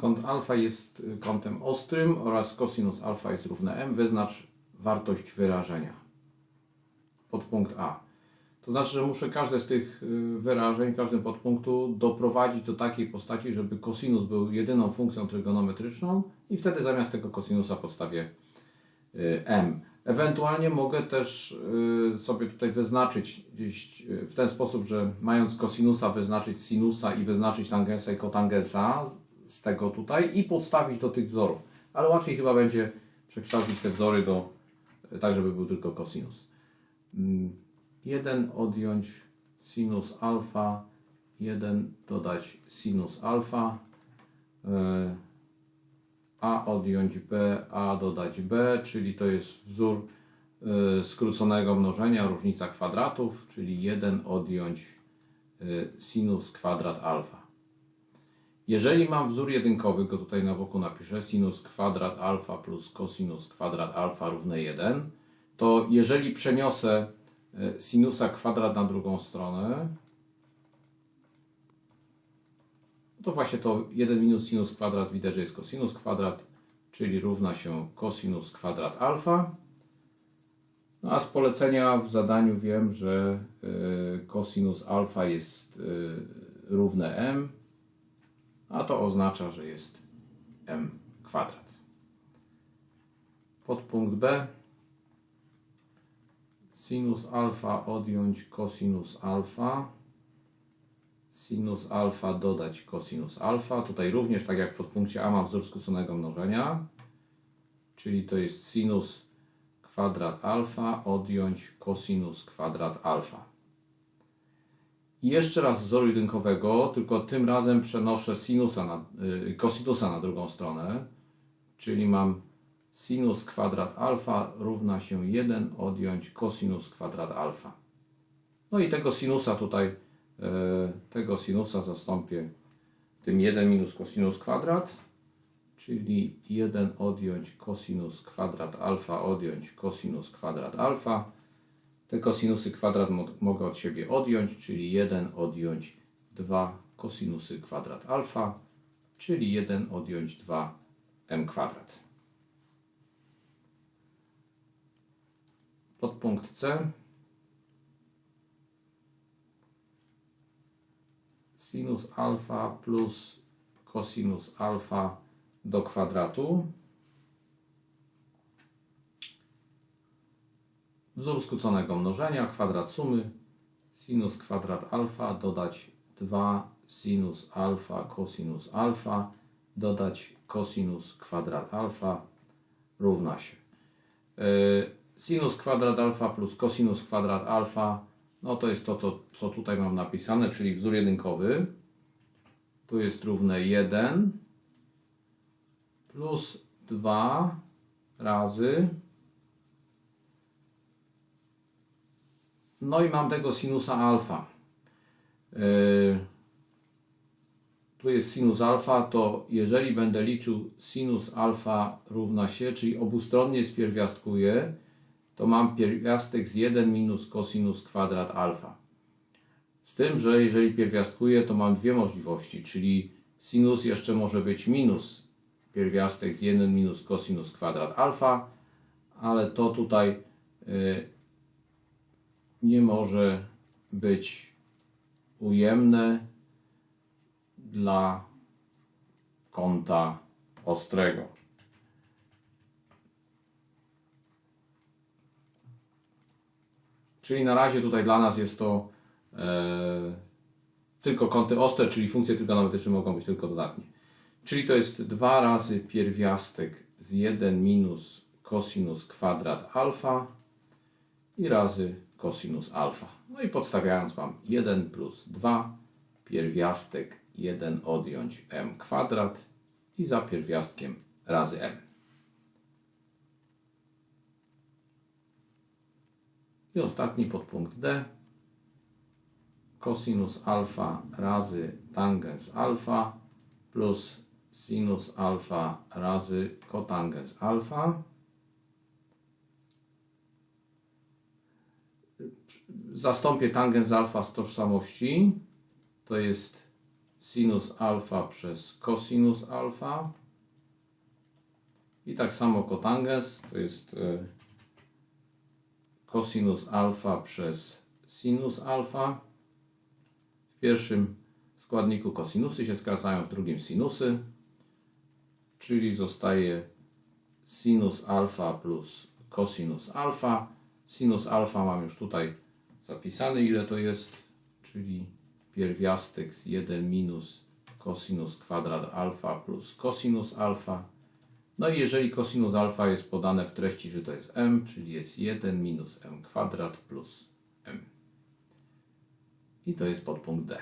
kąt alfa jest y, kątem ostrym oraz cosinus alfa jest równe m, wyznacz wartość wyrażenia. Podpunkt A. To znaczy, że muszę każde z tych y, wyrażeń, każdy podpunktu doprowadzić do takiej postaci, żeby cosinus był jedyną funkcją trygonometryczną i wtedy zamiast tego cosinusa podstawię y, m. Ewentualnie mogę też sobie tutaj wyznaczyć gdzieś w ten sposób, że mając cosinusa wyznaczyć sinusa i wyznaczyć tangensa i kotangensa z- tego tutaj i podstawić do tych wzorów. Ale łatwiej chyba będzie przekształcić te wzory do tak, żeby był tylko cosinus. 1 odjąć sinus alfa, 1 dodać sinus alfa, y, a odjąć b, a dodać b, czyli to jest wzór y, skróconego mnożenia, różnica kwadratów, czyli 1 odjąć y, sinus kwadrat alfa. Jeżeli mam wzór jedynkowy, go tutaj na boku napiszę, sinus kwadrat alfa plus cosinus kwadrat alfa równe 1, to jeżeli przeniosę y, sinusa kwadrat na drugą stronę, to właśnie to 1 minus sinus kwadrat widać, że jest cosinus kwadrat, czyli równa się cosinus kwadrat alfa. No a z polecenia w zadaniu wiem, że cosinus alfa jest y, równe m, a to oznacza, że jest m kwadrat. Podpunkt B. Sinus alfa odjąć cosinus alfa sinus alfa dodać cosinus alfa. Tutaj również, tak jak w podpunkcie A, mam wzór skróconego mnożenia, czyli to jest sinus kwadrat alfa odjąć cosinus kwadrat alfa. Jeszcze raz wzoru jedynkowego, tylko tym razem przenoszę sinusa na, y, na drugą stronę, czyli mam sinus kwadrat alfa równa się 1 odjąć cosinus kwadrat alfa. No i tego sinusa tutaj e, tego sinusa zastąpię tym 1 minus cosinus kwadrat, czyli 1 odjąć cosinus kwadrat alfa odjąć cosinus kwadrat alfa. Te cosinusy kwadrat mo- mogę od siebie odjąć, czyli 1 odjąć 2 cosinusy kwadrat alfa, czyli 1 odjąć 2 m kwadrat. Podpunkt C. sinus alfa plus cosinus alfa do kwadratu. Wzór skróconego mnożenia, kwadrat sumy, sinus kwadrat alfa dodać 2 sinus alfa cosinus alfa dodać cosinus kwadrat alfa równa się. Yy, Sinus kwadrat alfa plus cosinus kwadrat alfa no to jest to, to, co tutaj mam napisane, czyli wzór jedynkowy. Tu jest równe 1 plus 2 razy. No i mam tego sinusa alfa. Yy, tu jest sinus alfa, to jeżeli będę liczył sinus alfa równa się, czyli obustronnie spierwiastkuję, to mam pierwiastek z 1 minus cosinus kwadrat alfa. Z tym, że jeżeli pierwiastkuję, to mam dwie możliwości, czyli sinus jeszcze może być minus pierwiastek z 1 minus cosinus kwadrat alfa, ale to tutaj y, nie może być ujemne dla kąta ostrego. Czyli na razie tutaj dla nas jest to e, tylko kąty ostre, czyli funkcje trygonometryczne mogą być tylko dodatnie. Czyli to jest 2 razy pierwiastek z 1 minus cosinus kwadrat alfa i razy cosinus alfa. No i podstawiając mam 1 plus 2 pierwiastek 1 odjąć m kwadrat i za pierwiastkiem razy m. I ostatni podpunkt D. Cosinus alfa razy tangens alfa plus sinus alfa razy kotangens alfa. Zastąpię tangens alfa z tożsamości. To jest sinus alfa przez cosinus alfa. I tak samo kotangens to jest e, cosinus alfa przez sinus alfa. W pierwszym składniku kosinusy się skracają, w drugim sinusy, czyli zostaje sinus alfa plus cosinus alfa. Sinus alfa mam już tutaj zapisany, ile to jest, czyli pierwiastek z 1 minus cosinus kwadrat alfa plus cosinus alfa. No i jeżeli cosinus alfa jest podane w treści, że to jest m, czyli jest 1 minus m kwadrat plus m. I to jest podpunkt D.